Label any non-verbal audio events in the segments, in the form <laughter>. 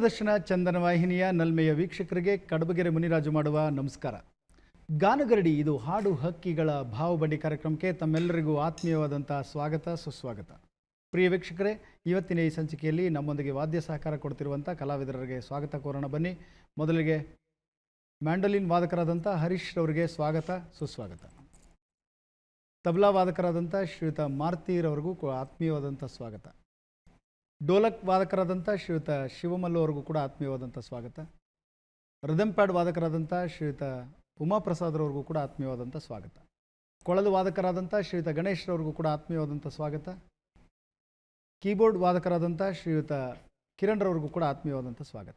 ದೂರದರ್ಶನ ಚಂದನ ವಾಹಿನಿಯ ನಲ್ಮೆಯ ವೀಕ್ಷಕರಿಗೆ ಕಡಬಗೆರೆ ಮುನಿರಾಜು ಮಾಡುವ ನಮಸ್ಕಾರ. ಗಾನಗರಡಿ, ಇದು ಹಾಡು ಹಕ್ಕಿಗಳ ಭಾವಬಂಡಿ ಕಾರ್ಯಕ್ರಮಕ್ಕೆ ತಮ್ಮೆಲ್ಲರಿಗೂ ಆತ್ಮೀಯವಾದಂಥ ಸ್ವಾಗತ, ಸುಸ್ವಾಗತ. ಪ್ರಿಯ ವೀಕ್ಷಕರೇ, ಇವತ್ತಿನ ಈ ಸಂಚಿಕೆಯಲ್ಲಿ ನಮ್ಮೊಂದಿಗೆ ವಾದ್ಯ ಸಹಕಾರ ಕೊಡ್ತಿರುವಂಥ ಕಲಾವಿದರಿಗೆ ಸ್ವಾಗತ ಕೋರೋಣ ಬನ್ನಿ. ಮೊದಲಿಗೆ ಮ್ಯಾಂಡಲಿನ್ ವಾದಕರಾದಂಥ ಹರೀಶ್ ರವರಿಗೆ ಸ್ವಾಗತ, ಸುಸ್ವಾಗತ. ತಬಲಾ ವಾದಕರಾದಂಥ ಶ್ರೀಯುತ ಮಾರ್ತಿರವ್ರಿಗೂ ಆತ್ಮೀಯವಾದಂಥ ಸ್ವಾಗತ. ಡೋಲಕ್ ವಾದಕರಾದಂಥ ಶ್ರೀಯುತ ಶಿವಮಲ್ಲು ಅವ್ರಿಗೂ ಕೂಡ ಆತ್ಮೀಯವಾದಂಥ ಸ್ವಾಗತ. ಪ್ಯಾಡ್ ವಾದಕರಾದಂಥ ಶ್ರೀಯುತ ಉಮಾಪ್ರಸಾದ್ರವ್ರಿಗೂ ಕೂಡ ಆತ್ಮೀಯವಾದಂಥ ಸ್ವಾಗತ. ಕೊಳಲು ವಾದಕರಾದಂಥ ಶ್ರೀಯುತ ಗಣೇಶ್ರವ್ರಿಗೂ ಕೂಡ ಆತ್ಮೀಯವಾದಂಥ ಸ್ವಾಗತ. ಕೀಬೋರ್ಡ್ ವಾದಕರಾದಂಥ ಶ್ರೀಯುತ ಕಿರಣ್ರವ್ರಿಗೂ ಕೂಡ ಆತ್ಮೀಯವಾದಂಥ ಸ್ವಾಗತ.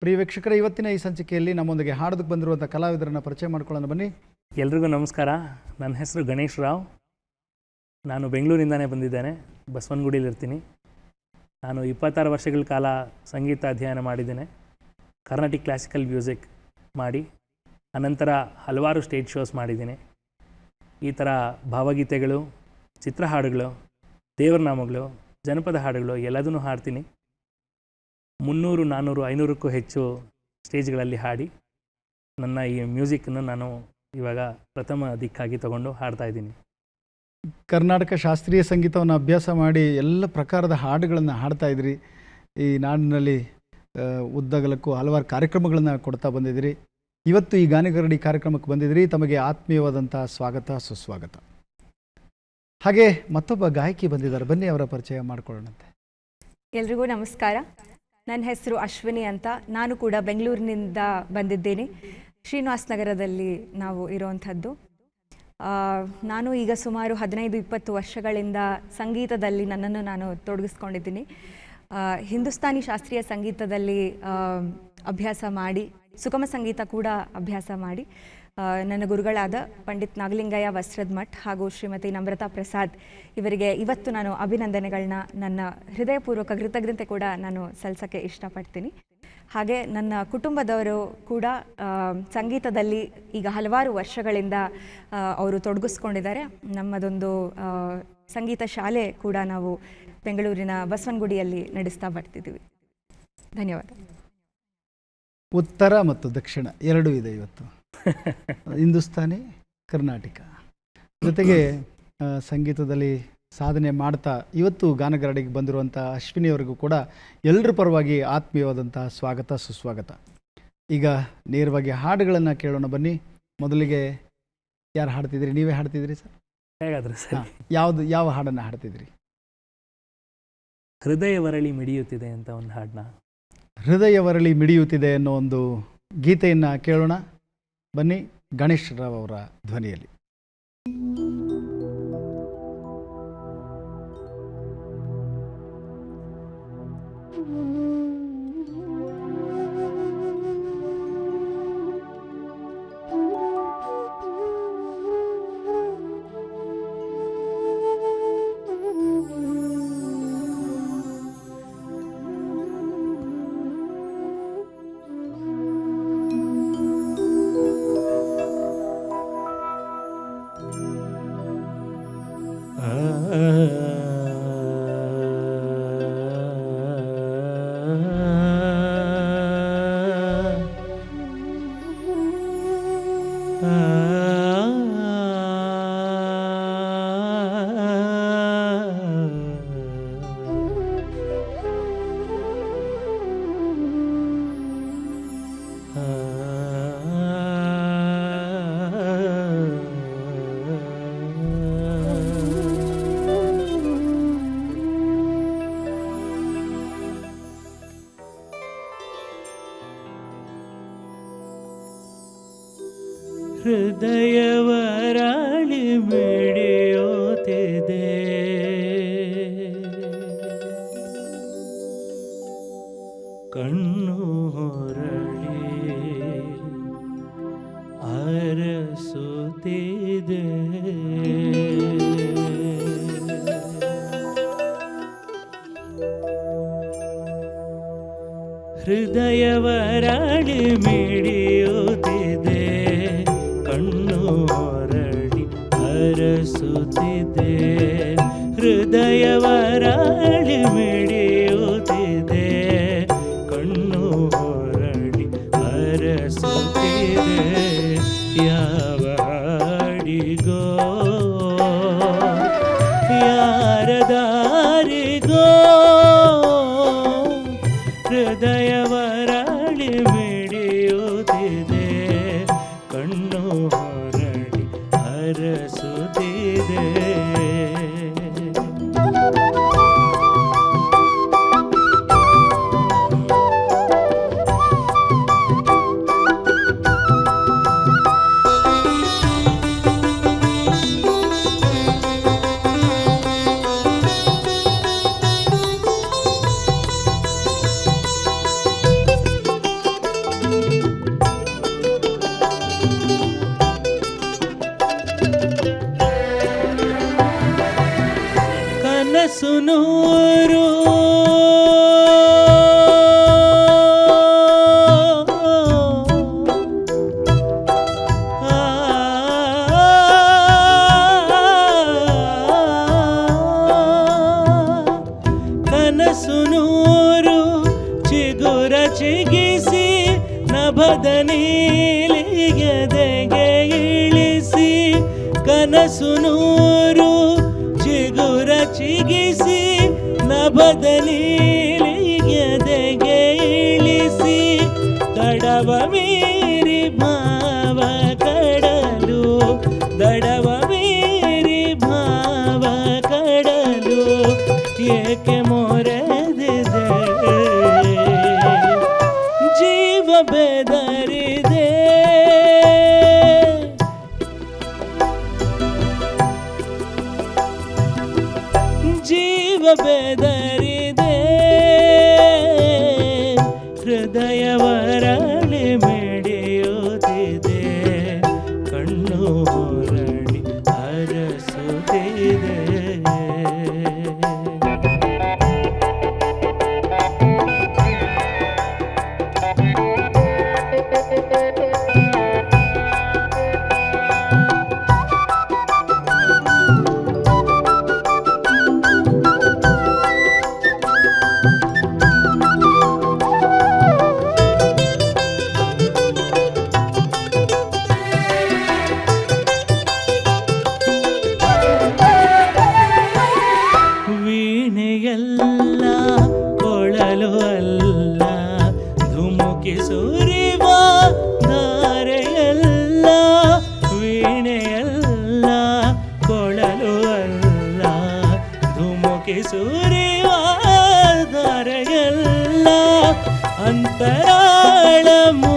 ಪ್ರಿಯ ವೀಕ್ಷಕರ, ಇವತ್ತಿನ ಈ ಸಂಚಿಕೆಯಲ್ಲಿ ನಮ್ಮೊಂದಿಗೆ ಹಾಡೋದಕ್ಕೆ ಬಂದಿರುವಂಥ ಕಲಾವಿದರನ್ನು ಪರಿಚಯ ಮಾಡ್ಕೊಳ್ಳೋಣ ಬನ್ನಿ. ಎಲ್ರಿಗೂ ನಮಸ್ಕಾರ. ನನ್ನ ಹೆಸರು ಗಣೇಶ್ ರಾವ್. ನಾನು ಬೆಂಗಳೂರಿಂದನೇ ಬಂದಿದ್ದೇನೆ ಬಸವನಗುಡಿಲಿರ್ತೀನಿ ನಾನು ಇಪ್ಪತ್ತಾರು ವರ್ಷಗಳ ಕಾಲ ಸಂಗೀತ ಅಧ್ಯಯನ ಮಾಡಿದ್ದೇನೆ, ಕರ್ನಾಟಿಕ್ ಕ್ಲಾಸಿಕಲ್ ಮ್ಯೂಸಿಕ್ ಮಾಡಿ, ಅನಂತರ ಹಲವಾರು ಸ್ಟೇಜ್ ಶೋಸ್ ಮಾಡಿದ್ದೀನಿ. ಈ ಥರ ಭಾವಗೀತೆಗಳು ಚಿತ್ರ ಹಾಡುಗಳು ದೇವರನಾಮಗಳು, ಜನಪದ ಹಾಡುಗಳು ಎಲ್ಲದನ್ನೂ ಹಾಡ್ತೀನಿ. ಮುನ್ನೂರು ನಾನ್ನೂರು ಐನೂರಕ್ಕೂ ಹೆಚ್ಚು ಸ್ಟೇಜ್ಗಳಲ್ಲಿ ಹಾಡಿ, ನನ್ನ ಈ ಮ್ಯೂಸಿಕ್ಕನ್ನು ನಾನು ಇವಾಗ ಪ್ರಥಮ ದಿಕ್ಕಾಗಿ ತಗೊಂಡು ಹಾಡ್ತಾ ಇದ್ದೀನಿ. ಕರ್ನಾಟಕ ಶಾಸ್ತ್ರೀಯ ಸಂಗೀತವನ್ನು ಅಭ್ಯಾಸ ಮಾಡಿ ಎಲ್ಲ ಪ್ರಕಾರದ ಹಾಡುಗಳನ್ನು ಹಾಡ್ತಾ ಇದ್ರಿ. ಈ ನಾಡಿನಲ್ಲಿ ಉದ್ದಗಲಕ್ಕೂ ಹಲವಾರು ಕಾರ್ಯಕ್ರಮಗಳನ್ನು ಕೊಡ್ತಾ ಬಂದಿದ್ದೀರಿ. ಇವತ್ತು ಈ ಗಾನಗರಡಿ ಕಾರ್ಯಕ್ರಮಕ್ಕೆ ಬಂದಿದ್ದೀರಿ. ತಮಗೆ ಆತ್ಮೀಯವಾದಂಥ ಸ್ವಾಗತ, ಸುಸ್ವಾಗತ. ಹಾಗೆ ಮತ್ತೊಬ್ಬ ಗಾಯಕಿ ಬಂದಿದ್ದಾರೆ. ಬನ್ನಿ, ಅವರ ಪರಿಚಯ ಮಾಡ್ಕೊಳ್ಳೋಣಂತೆ. ಎಲ್ರಿಗೂ ನಮಸ್ಕಾರ. ನನ್ನ ಹೆಸರು ಅಶ್ವಿನಿ ಅಂತ. ನಾನು ಕೂಡ ಬೆಂಗಳೂರಿನಿಂದ ಬಂದಿದ್ದೇನೆ. ಶ್ರೀನಿವಾಸ ನಗರದಲ್ಲಿ ನಾವು ಇರುವಂಥದ್ದು. ನಾನು ಈಗ ಸುಮಾರು ಹದಿನೈದು, ಇಪ್ಪತ್ತು ವರ್ಷಗಳಿಂದ ಸಂಗೀತದಲ್ಲಿ ನನ್ನನ್ನು ನಾನು ತೊಡಗಿಸ್ಕೊಂಡಿದ್ದೀನಿ. ಹಿಂದೂಸ್ತಾನಿ ಶಾಸ್ತ್ರೀಯ ಸಂಗೀತದಲ್ಲಿ ಅಭ್ಯಾಸ ಮಾಡಿ, ಸುಗಮ ಸಂಗೀತ ಕೂಡ ಅಭ್ಯಾಸ ಮಾಡಿ ನನ್ನ ಗುರುಗಳಾದ ಪಂಡಿತ್ ನಾಗಲಿಂಗಯ್ಯ ವಸ್ತ್ರದ ಮಠ್ ಹಾಗೂ ಶ್ರೀಮತಿ ನಮ್ರತಾ ಪ್ರಸಾದ್ ಇವರಿಗೆ ಇವತ್ತು ನಾನು ಅಭಿನಂದನೆಗಳನ್ನ ನನ್ನ ಹೃದಯಪೂರ್ವಕ ಕೃತಜ್ಞತೆ ಕೂಡ ನಾನು ಸಲ್ಲಿಸೋಕ್ಕೆ ಇಷ್ಟಪಡ್ತೀನಿ. ಹಾಗೆ ನನ್ನ ಕುಟುಂಬದವರು ಕೂಡ ಸಂಗೀತದಲ್ಲಿ ಈಗ ಹಲವಾರು ವರ್ಷಗಳಿಂದ ಅವರು ತೊಡಗಿಸ್ಕೊಂಡಿದ್ದಾರೆ. ನಮ್ಮದೊಂದು ಸಂಗೀತ ಶಾಲೆ ಕೂಡ ನಾವು ಬೆಂಗಳೂರಿನ ಬಸವನಗುಡಿಯಲ್ಲಿ ನಡೆಸ್ತಾ ಬರ್ತಿದ್ದೀವಿ. ಧನ್ಯವಾದ. ಉತ್ತರ ಮತ್ತು ದಕ್ಷಿಣ ಎರಡೂ ಇದೆ ಇವತ್ತು. <laughs> ಹಿಂದೂಸ್ತಾನಿ ಕರ್ನಾಟಕ. ಜೊತೆಗೆ ಸಂಗೀತದಲ್ಲಿ ಸಾಧನೆ ಮಾಡ್ತಾ ಇವತ್ತು ಗಾನಗರಡಿಗೆ ಬಂದಿರುವಂಥ ಅಶ್ವಿನಿಯವರಿಗೂ ಕೂಡ ಎಲ್ಲರ ಪರವಾಗಿ ಆತ್ಮೀಯವಾದಂಥ ಸ್ವಾಗತ ಸುಸ್ವಾಗತ. ಈಗ ನೇರವಾಗಿ ಹಾಡುಗಳನ್ನು ಕೇಳೋಣ ಬನ್ನಿ. ಮೊದಲಿಗೆ ಯಾರು ಹಾಡ್ತಿದ್ರಿ ನೀವೇ ಹಾಡ್ತಿದ್ರಿ ಸರ್? ಹೇಗಾದ್ರೆ ಸರ್. ಯಾವುದು ಯಾವ ಹಾಡನ್ನು ಹಾಡ್ತಿದ್ರಿ ಹೃದಯ ವರಳಿ ಮಿಡಿಯುತ್ತಿದೆ ಅಂತ ಒಂದು ಹಾಡನ್ನ ಹೃದಯ ವರಳಿ ಮಿಡಿಯುತ್ತಿದೆ ಅನ್ನೋ ಒಂದು ಗೀತೆಯನ್ನು ಕೇಳೋಣ. ಬನ್ನಿ ಗಣೇಶ್ ರಾವ್ ಅವರ ಧ್ವನಿಯಲ್ಲಿ. ಅರಸುತ್ತಿದೆ ಹೃದಯವರಳಿ ಮಿಡಿಯುತ್ತಿದೆ ಕಣ್ಣು ಹೊರಳಿ ಹರಸುತ್ತಿದೆ ಹೃದಯವರಳಿ ಮಿಡಿಯುತ್ತಿದೆ ಲಾಭದ ನೀಲಿಗೆದೆಗೆ ಇಳಿಸಿ ಕನಸು ನೂರು ಚಿಗುರ ಚಿಗಿಸಿ ನಭದ ನೀ ಕೆ ಸೂರ್ಯವಾದರೆಯಲ್ಲ ಅಂತರಾಳಮು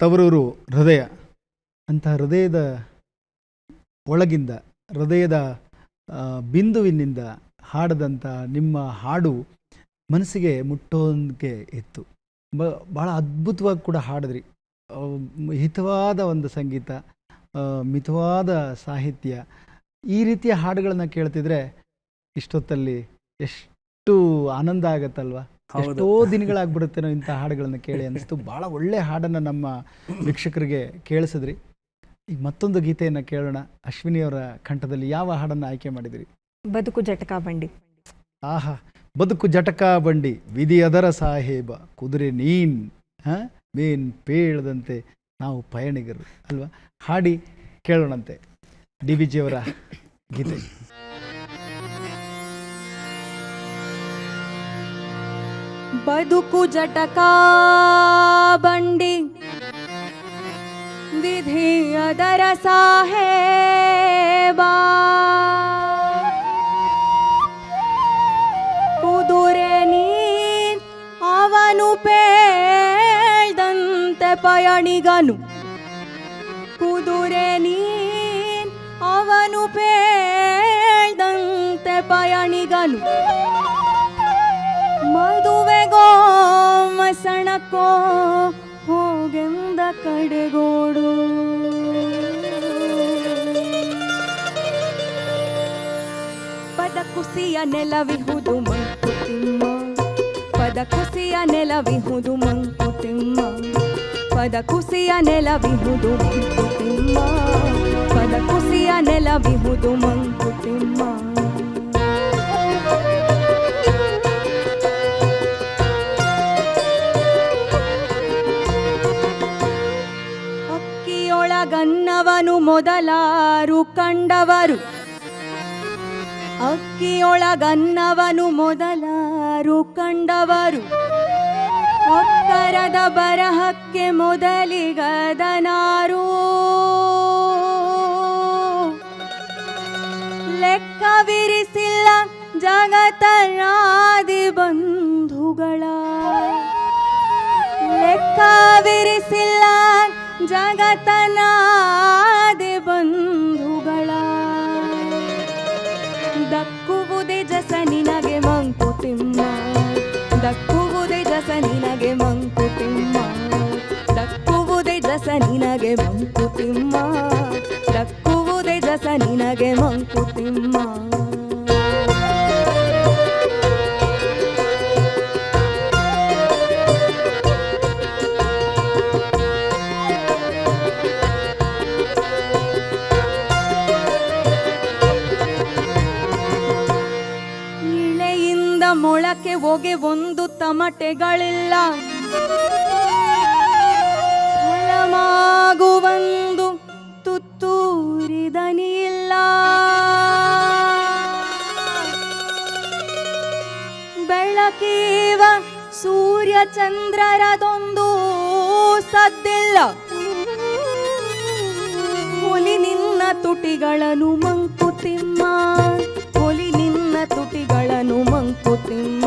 ತವರೂರು ಹೃದಯ ಅಂತಹ ಹೃದಯದ ಒಳಗಿಂದ, ಹೃದಯದ ಬಿಂದುವಿನಿಂದ ಹಾಡದಂಥ ನಿಮ್ಮ ಹಾಡು ಮನಸ್ಸಿಗೆ ಮುಟ್ಟೋದಕ್ಕೆ ಇತ್ತು. ಬ ಭಾಳ ಅದ್ಭುತವಾಗಿ ಕೂಡ ಹಾಡಿದ್ರಿ. ಹಿತವಾದ ಒಂದು ಸಂಗೀತ ಮಿತವಾದ ಸಾಹಿತ್ಯ. ಈ ರೀತಿಯ ಹಾಡುಗಳನ್ನು ಕೇಳ್ತಿದ್ರೆ ಇಷ್ಟೊತ್ತಲ್ಲಿ ಎಷ್ಟು ಆನಂದ ಆಗತ್ತಲ್ವಾ. ಎಷ್ಟೋ ದಿನಗಳಾಗ್ಬಿಡುತ್ತೇನೋ ಇಂಥ ಹಾಡುಗಳನ್ನು ಕೇಳಿ ಅನಿಸ್ತು ಭಾಳ ಒಳ್ಳೆ ಹಾಡನ್ನು ನಮ್ಮ ವೀಕ್ಷಕರಿಗೆ ಕೇಳಿಸಿದ್ರಿ. ಈಗ ಮತ್ತೊಂದು ಗೀತೆಯನ್ನು ಕೇಳೋಣ. ಅಶ್ವಿನಿಯವರ ಕಂಠದಲ್ಲಿ ಯಾವ ಹಾಡನ್ನು ಆಯ್ಕೆ ಮಾಡಿದಿರಿ? ಬದುಕು ಜಟಕ ಬಂಡಿ. ಆಹಾ ಬದುಕು ಜಟಕ ಬಂಡಿ. ವಿಧಿ ಅದರ ಸಾಹೇಬ ಕುದುರೆ ನೀನ್ ಹ? ಮೇನ್ ಪೇಳದಂತೆ ನಾವು ಪಯಣಿಗರು ಅಲ್ವಾ? ಹಾಡಿ ಕೇಳೋಣಂತೆ. ಡಿ ವಿ ಜಿಯವರ ಗೀತೆ. ಬದುಕು ಜಟಕಾ ಬಂಡಿ. ವಿಧಿ ಅದರ ಸಾಹೇಬ. ಕುದುರೆ ನೀ ಅವನು ಪೇಳ್ದಂತೆ ಪಯಣಿಗನು. ಕುದುರೆ ನೀ ಅವನು ಪೇಳ್ದಂತೆ ಪಯಣಿಗನು. ಮದುವೆಗೋ ಮಸಣಕ್ಕೋ, ಹೋಗೆಂದ ಕಡೆಗೋಡು. ಪದ ಕುಸಿಯ ನೆಲವಿಹುದು ಮಂಕುತಿಮ್ಮ ಪದ ಕುಸಿಯ ನೆಲವಿಹುದು ಮಂಕುತಿಮ್ಮ ಪದ ಕುಸಿಯ ನೆಲವಿಹುದು ಮಂಕುತಿಮ್ಮ ಪದ ಕುಸಿಯ ನೆಲವಿಹುದು ಮಂಕುತಿಮ್ಮ ಮೊದಲಾರು ಕಂಡವರು. ಅಕ್ಕಿಯೊಳಗನ್ನವನು ಮೊದಲಾರು ಕಂಡವರು. ಒಕ್ಕರದ ಬರಹಕ್ಕೆ ಮೊದಲಿಗದನಾರು. ಲೆಕ್ಕವಿರಿಸಿಲ್ಲ ಜಗತನಾದಿ ಬಂಧುಗಳ. ಲೆಕ್ಕವಿರಿಸಿಲ್ಲ ಜಗತನಾದಿ ಬೆಳಕೀವ ಸೂರ್ಯ ಚಂದ್ರರದೊಂದು ಸದ್ದಿಲ್ಲ. ಹುಲಿ ನಿನ್ನ ತುಟಿಗಳನ್ನು ಮಂಕುತಿಮ್ಮ ಹುಲಿ ನಿನ್ನ ತುಟಿಗಳನ್ನು ಮಂಕುತಿಮ್ಮ.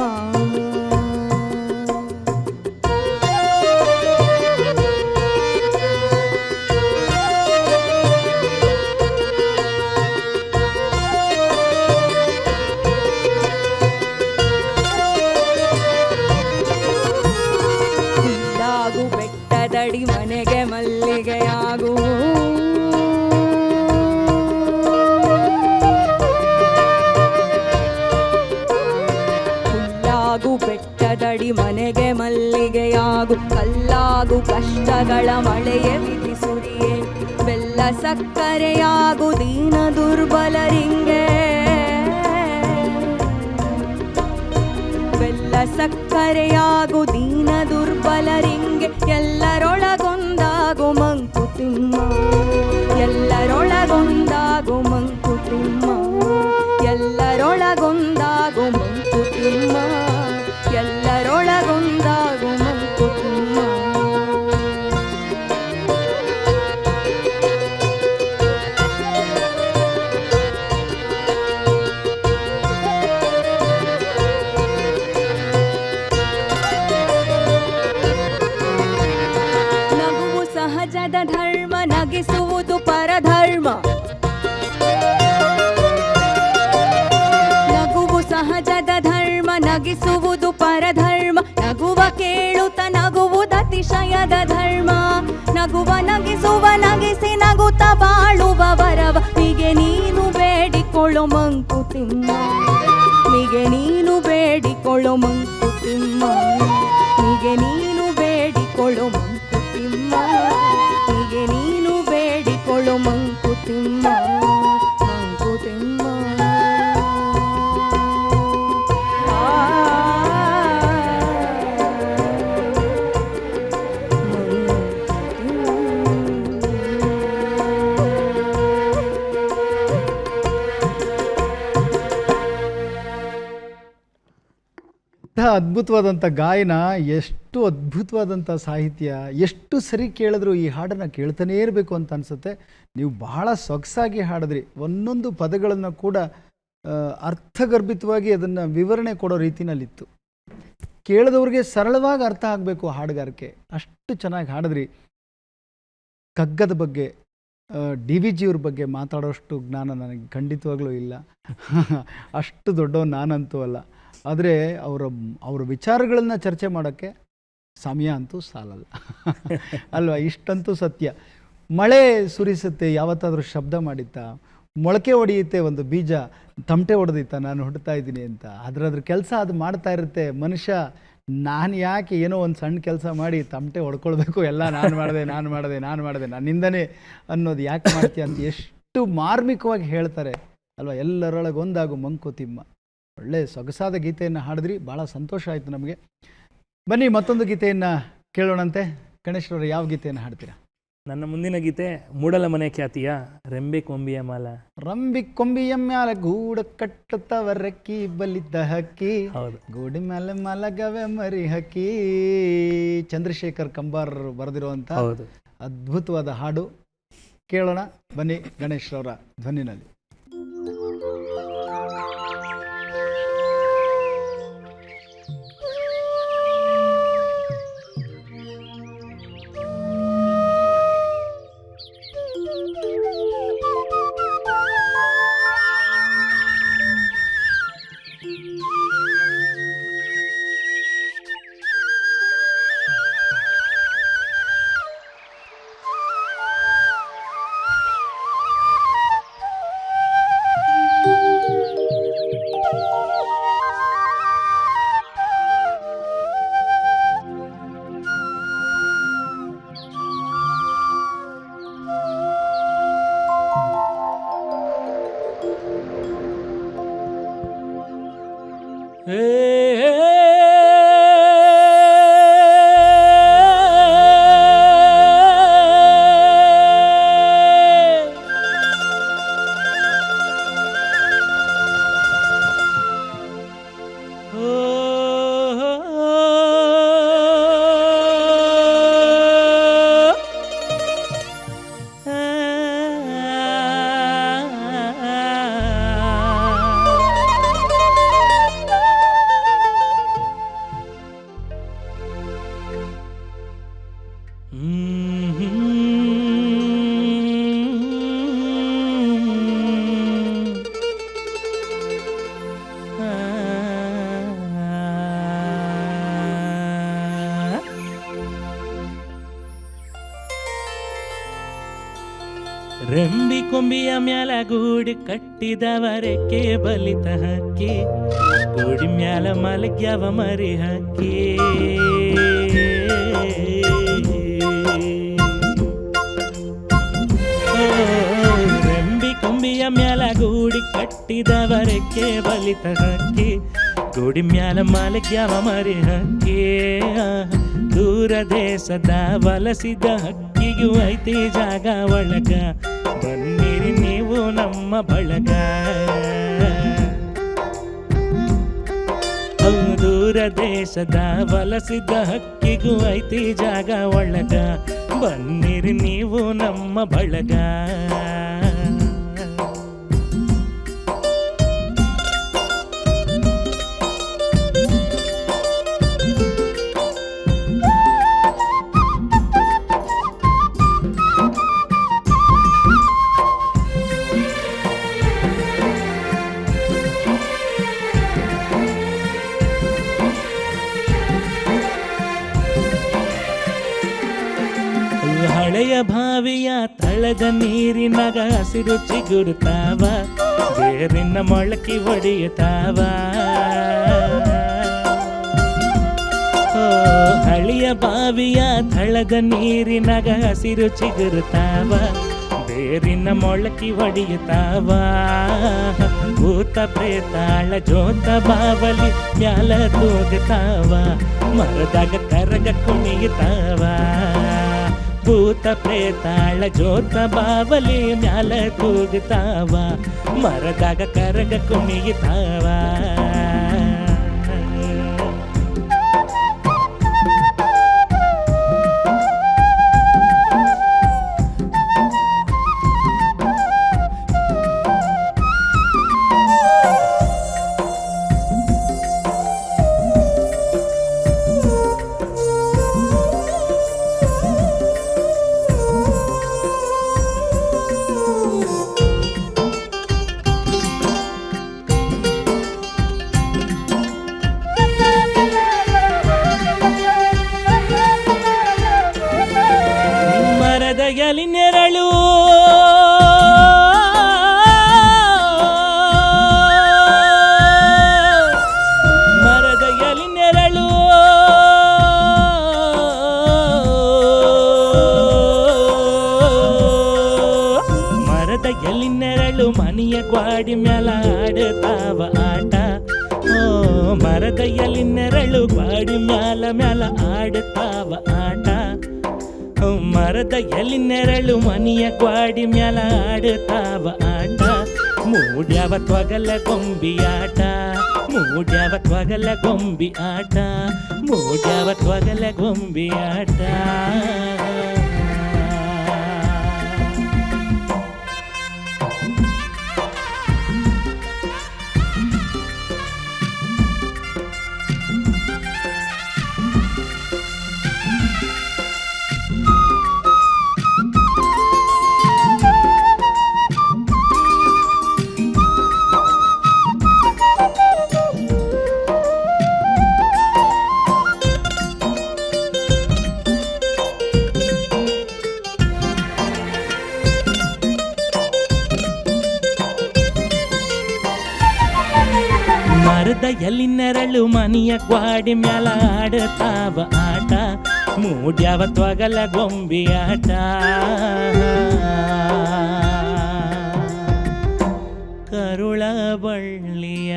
ವರಗಳ ಮಳೆಯ ವಿಧಿ ಸುರಿಯೇ. ಬೆಲ್ಲ ಸಕ್ಕರೆಯಾಗು, ದೀನ ದುರ್ಬಲರಿಂಗೆ ಬೆಲ್ಲ ಸಕ್ಕರೆಯಾಗು, ದೀನ ದುರ್ಬಲರಿಂಗೆ ಎಲ್ಲರೊಳಗೊಂದಾಗು ಮಂಕುತಿಮ್ಮ ಎಲ್ಲರೊಳಗೊಂದಾಗು ಮಂಕುತಿಮ್ಮ ಎಲ್ಲರೊಳಗೊಂದಾಗು ಮಂಕುತಿಮ್ಮ ಪರಧರ್ಮ ನಗುವು ಸಹಜದ ಧರ್ಮ, ನಗಿಸುವುದು ಪರಧರ್ಮ. ನಗುವ ಕೇಳುತ್ತ ನಗುವುದು ಅತಿಶಯದ ಧರ್ಮ. ನಗುವ, ನಗಿಸುವ, ನಗಿಸಿ ನಗುತ್ತ ಬಾಳುವ ವರವ. ಹೀಗೆ ನೀನು ಬೇಡಿಕೊಳ್ಳೋ ಮಂಕುತಿಮ್ಮ ಹೀಗೆ ನೀನು ಬೇಡಿಕೊಳ್ಳೋ ಮಂಕುತಿಮ್ಮ ಹೀಗೆ ನೀನು ಬೇಡಿಕೊಳ್ಳೋ ಇಂಥ ಅದ್ಭುತವಾದಂಥ ಗಾಯನ, ಎಷ್ಟು ಅದ್ಭುತವಾದಂಥ ಸಾಹಿತ್ಯ, ಎಷ್ಟು ಸರಿ ಕೇಳಿದ್ರು ಈ ಹಾಡನ್ನು ಕೇಳ್ತಾನೇ ಇರಬೇಕು ಅಂತ ಅನಿಸುತ್ತೆ. ನೀವು ಬಹಳ ಸೊಗಸಾಗಿ ಹಾಡಿದ್ರಿ. ಒಂದೊಂದು ಪದಗಳನ್ನು ಕೂಡ ಅರ್ಥಗರ್ಭಿತವಾಗಿ ಅದನ್ನು ವಿವರಣೆ ಕೊಡೋ ರೀತಿನಲ್ಲಿತ್ತು. ಕೇಳಿದವ್ರಿಗೆ ಸರಳವಾಗಿ ಅರ್ಥ ಆಗಬೇಕು ಹಾಡುಗಾರಿಕೆ. ಅಷ್ಟು ಚೆನ್ನಾಗಿ ಹಾಡಿದ್ರಿ. ಕಗ್ಗದ ಬಗ್ಗೆ ಡಿ ವಿ ಜಿಯವ್ರ ಬಗ್ಗೆ ಮಾತಾಡೋಷ್ಟು ಜ್ಞಾನ ನನಗೆ ಖಂಡಿತವಾಗ್ಲೂ ಇಲ್ಲ. <laughs> ಅಷ್ಟು ದೊಡ್ಡವ ನಾನಂತೂ ಅಲ್ಲ. ಆದರೆ ಅವರ ಅವರ ವಿಚಾರಗಳನ್ನು ಚರ್ಚೆ ಮಾಡೋಕ್ಕೆ ಸಮಯ ಅಂತೂ ಸಾಲಲ್ಲ. <laughs> ಅಲ್ವಾ? ಇಷ್ಟಂತೂ ಸತ್ಯ. ಮಳೆ ಸುರಿಸುತ್ತೆ ಯಾವತ್ತಾದರೂ ಶಬ್ದ ಮಾಡಿತ್ತಾ? ಮೊಳಕೆ ಹೊಡೆಯುತ್ತೆ ಒಂದು ಬೀಜ ತಮಟೆ ಹೊಡೆದಿತ್ತ ನಾನು ಹೊಡ್ತಾ ಇದ್ದೀನಿ ಅಂತ. ಅದ್ರ ಅದ್ರ ಕೆಲಸ ಅದು ಮಾಡ್ತಾ ಇರುತ್ತೆ. ಮನುಷ್ಯ ನಾನು ಯಾಕೆ ಏನೋ ಒಂದು ಸಣ್ಣ ಕೆಲಸ ಮಾಡಿ ತಮಟೆ ಹೊಡ್ಕೊಳ್ಬೇಕು ಎಲ್ಲ ನಾನು ಮಾಡಿದೆ ನಾನು ಮಾಡಿದೆ ನಾನು ಮಾಡಿದೆ. ನನ್ನಿಂದನೇ ಅನ್ನೋದು ಯಾಕೆ ಮಾಡ್ತೀಯ ಅಂತ ಎಷ್ಟು ಮಾರ್ಮಿಕವಾಗಿ ಹೇಳ್ತಾರೆ. ಅಲ್ವಾ? ಎಲ್ಲರೊಳಗೆ ಒಂದಾಗು ಮಂಕುತಿಮ್ಮ. ಒಳ್ಳೆ ಸೊಗಸಾದ ಗೀತೆಯನ್ನು ಹಾಡಿದ್ರಿ ಭಾಳ ಸಂತೋಷ ಆಯಿತು ನಮಗೆ. ಬನ್ನಿ ಮತ್ತೊಂದು ಗೀತೆಯನ್ನು ಕೇಳೋಣಂತೆ. ಗಣೇಶ್ರವರು ಯಾವ ಗೀತೆಯನ್ನು ಹಾಡ್ತೀರಾ? ನನ್ನ ಮುಂದಿನ ಗೀತೆ ಮೂಡಲ ಮನೆ ಖ್ಯಾತಿಯ ರೆಂಬೆ ಕೊಂಬಿಯ ಮಾಲ. ರಂಬಿ ಕೊಂಬಿಯ ಮ್ಯಾಲ ಗೂಡ ಕಟ್ಟುತ್ತವ ರೆಕ್ಕಿ ಬಲಿದ್ದ ಹಕ್ಕಿ. ಹೌದು. ಗೂಡಿ ಮೇಲೆ ಮಲಗವೆ ಮರಿ ಹಕ್ಕಿ. ಚಂದ್ರಶೇಖರ್ ಕಂಬಾರ್ ಬರೆದಿರುವಂಥ ಹೌದು. ಅದ್ಭುತವಾದ ಹಾಡು. ಕೇಳೋಣ. ಬನ್ನಿ ಗಣೇಶ್ರವರ ಧ್ವನಿನಲ್ಲಿ. ರೆಂಬಿ ದುಂಬಿಯ ಮ್ಯಾಲ ಗೂಡು ಕಟ್ಟಿದವರಕ್ಕೆ ಬಲಿತ ಹಕ್ಕಿ ಗೋಡಿ ಮ್ಯಾಲ ಮಲಗ್ಯವ ಮರಿ ಹಕ್ಕಿ. ರೆಂಬಿ ಕೊಂಬಿಯ ಮ್ಯಾಲ ಗೂಡಿ ಕಟ್ಟಿದವರಕ್ಕೆ ಬಲಿತ ಹಾಕಿ ಗೋಡಿ ಮ್ಯಾಲ ಮಲಗ್ಯವ ಮರಿ ಹಕ್ಕಿ. ದೂರ ದೇಶದ ವಲಸಿದ ಹಕ್ಕಿಗೂ ಐತಿ ಜಾಗ ಒಳಗ. ಬನ್ನಿರಿ ನೀವು ನಮ್ಮ ಬಳಗ. ದೂರ ದೇಶದ ವಲಸಿದ ಹಕ್ಕಿಗೂ ಐತಿ ಜಾಗ ಒಳಗ. ಬನ್ನಿರಿ ನೀವು ನಮ್ಮ ಬಳಗ. ಬಾವಿಯ ತಳದ ನೀರಿನಾಗ ಹಸಿರು ಚಿಗುರುತ್ತಾವ ಬೇರಿನ ಮೊಳಕೆ ಒಡೆಯುತ್ತಾವ ಓ, ಹಳೆಯ ಬಾವಿಯ ತಳದ ನೀರಿನಾಗ ಹಸಿರು ಚಿಗುರುತ್ತಾವ ಬೇರಿನ ಮೊಳಕೆ ಒಡೆಯುತ್ತಾವ ಭೂತ ಪ್ರೇತಾಳ ಜೋತ ಬಾವಲಿ ಮ್ಯಾಲ ತೂಗುತ್ತಾವ ಮರದಾಗ ಕರಗ ಕುಣಿಯುತ್ತಾವ ಭೂತ ಪ್ರೇತಾಳ ಜೋತ ಬಾವಲಿ ಮ್ಯಾಲ ತೂಗುತ್ತಾವ ಮರದಾಗ ಕರಗ ಕುಣಿಯುತ್ತಾವ ನೆರಳು ಮನೆಯ ಗ್ವಾಡಿ ಮ್ಯಾಲ ಆಡುತ್ತಾವ ಆಟ ಓ ಮರದ ಎಲಿ ನೆರಳು ಗ್ವಾಡಿ ಮ್ಯಾಲ ಮ್ಯಾಲ ಆಡುತ್ತಾವ ಆಟ ಮರದ ಎಲಿ ನೆರಳು ಮನಿಯ ಗ್ವಾಡಿ ಮ್ಯಾಲ ಆಡುತ್ತಾವ ಆಟ ಮೂಡ್ಯಾವ ತ್ವಗಲ ಗೊಂಬಿ ಆಟ ಮೂಡ್ಯಾವ ತ್ವಗಲ ಗೊಂಬಿ ಆಟ ಮೂಡ್ಯಾವ ತ್ವಗಲ ಗೊಂಬಿ ಆಟ ಮನಿಯ ಗ್ವಾಡಿ ಮ್ಯಾಲ ಆಡುತ್ತಾವ ಆಟ ಮೂಡ್ಯಾವ ತ್ವಗಲ ಗೊಂಬಿ ಆಟ ಕರುಳ ಬಳ್ಳಿಯ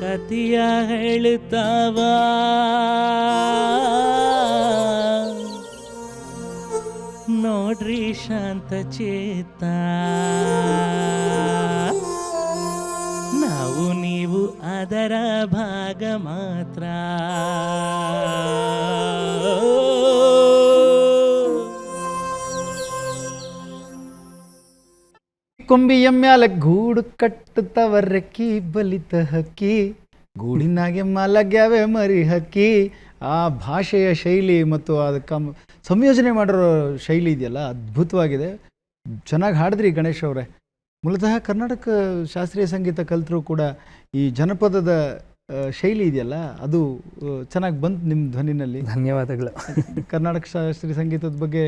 ಕತಿಯ ಹೇಳುತ್ತಾವ ನೋಡ್ರಿ ಶಾಂತ ಚೇತ ನಾವು ಅದರ ಭಾಗ ಮಾತ್ರ. ಕೊಂಬಿಯ ಮ್ಯಾಲ ಗೂಡು ಕಟ್ಟುತ್ತವರಕ್ಕಿ ಬಲಿತ ಹಕ್ಕಿ, ಗೂಡಿನಾಗೆ ಮಲಗ್ಯಾವೆ ಮರಿ ಹಕ್ಕಿ. ಆ ಭಾಷೆಯ ಶೈಲಿ ಮತ್ತು ಅದಕ್ಕೆ ಸಂಯೋಜನೆ ಮಾಡಿರೋ ಶೈಲಿ ಇದೆಯಲ್ಲ, ಅದ್ಭುತವಾಗಿದೆ. ಚೆನ್ನಾಗಿ ಹಾಡಿದ್ರಿ ಗಣೇಶ್ ಅವರೇ. ಮೂಲತಃ ಕರ್ನಾಟಕ ಶಾಸ್ತ್ರೀಯ ಸಂಗೀತ ಕಲಿತರೂ ಕೂಡ ಈ ಜನಪದದ ಶೈಲಿ ಇದೆಯಲ್ಲ ಅದು ಚೆನ್ನಾಗಿ ಬಂತು ನಿಮ್ಮ ಧ್ವನಿನಲ್ಲಿ. ಧನ್ಯವಾದಗಳು. ಕರ್ನಾಟಕ ಶಾಸ್ತ್ರೀಯ ಸಂಗೀತದ ಬಗ್ಗೆ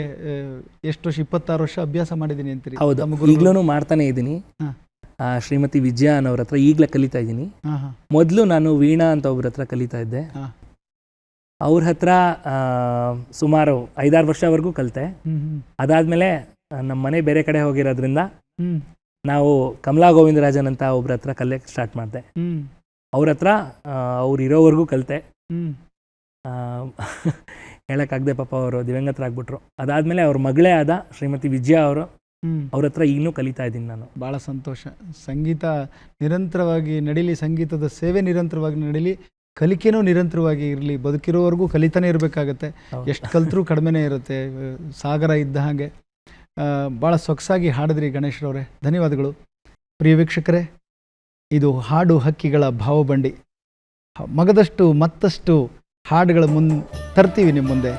ಎಷ್ಟು ವರ್ಷ ಇಪ್ಪತ್ತಾರು ವರ್ಷ ಅಭ್ಯಾಸ ಮಾಡಿದ್ದೀನಿ ಅಂತೀರಿ? ಹೌದು. ಈಗಲೂ ಮಾಡ್ತಾನೆ ಇದ್ದೀನಿ. ಆ, ಶ್ರೀಮತಿ ವಿಜಯ ಅನ್ನೋರ ಹತ್ರ ಈಗಲೇ ಕಲಿತಾ ಇದ್ದೀನಿ. ಮೊದಲು ನಾನು ವೀಣಾ ಅಂತ ಒಬ್ಬರ ಹತ್ರ ಕಲಿತಾ ಇದ್ದೆ. ಅವ್ರ ಹತ್ರ ಸುಮಾರು ಐದಾರು ವರ್ಷವರೆಗೂ ಕಲಿತೆ. ಅದಾದಮೇಲೆ ನಮ್ಮ ಮನೆ ಬೇರೆ ಕಡೆ ಹೋಗಿರೋದ್ರಿಂದ ಹ್ಮ್. ನಾವು ಕಮಲಾ ಗೋವಿಂದರಾಜನ್ ಅಂತ ಒಬ್ರ ಹತ್ರ ಕಲಿಯಕ್ಕೆ ಸ್ಟಾರ್ಟ್ ಮಾಡಿದೆ. ಹ್ಞೂ ಅವ್ರ ಹತ್ರ ಅವ್ರು ಇರೋವರೆಗೂ ಕಲಿತೆ. ಹ್ಞೂ ಹೇಳೋಕ್ಕಾಗದೆ ಪಾಪ ಅವರು ದಿವಂಗತರಾಗ್ಬಿಟ್ರು ಅದಾದಮೇಲೆ ಅವ್ರ ಮಗಳೇ ಆದ ಶ್ರೀಮತಿ ವಿಜಯ ಅವರು ಅವ್ರ ಹತ್ರ ಈಗಲೂ ಕಲಿತಾ ಇದ್ದೀನಿ ನಾನು. ಭಾಳ ಸಂತೋಷ. ಸಂಗೀತ ನಿರಂತರವಾಗಿ ನಡೀಲಿ ಸಂಗೀತದ ಸೇವೆ ನಿರಂತರವಾಗಿ ನಡೀಲಿ ಕಲಿಕೆನೂ ನಿರಂತರವಾಗಿ ಇರಲಿ ಬದುಕಿರೋವರೆಗೂ ಕಲಿತಾನೆ ಇರಬೇಕಾಗತ್ತೆ. ಎಷ್ಟು ಕಲ್ತರೂ ಕಡಿಮೆನೇ ಇರುತ್ತೆ ಸಾಗರ ಇದ್ದ ಹಾಗೆ. ಭಾಳ ಸೊಗಸಾಗಿ ಹಾಡಿದ್ರಿ ಗಣೇಶ್ರವರೇ. ಧನ್ಯವಾದಗಳು. ಪ್ರಿಯ ವೀಕ್ಷಕರೇ, ಇದು ಹಾಡು ಹಕ್ಕಿಗಳ ಭಾವಬಂಡಿ. ಮಗದಷ್ಟು ಮತ್ತಷ್ಟು ಹಾಡುಗಳ ಮುನ್, ತರ್ತೀವಿ ನಿಮ್ಮ ಮುಂದೆ.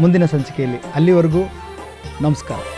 ಮುಂದಿನ ಸಂಚಿಕೆಯಲ್ಲಿ ಅಲ್ಲಿವರೆಗೂ ನಮಸ್ಕಾರ.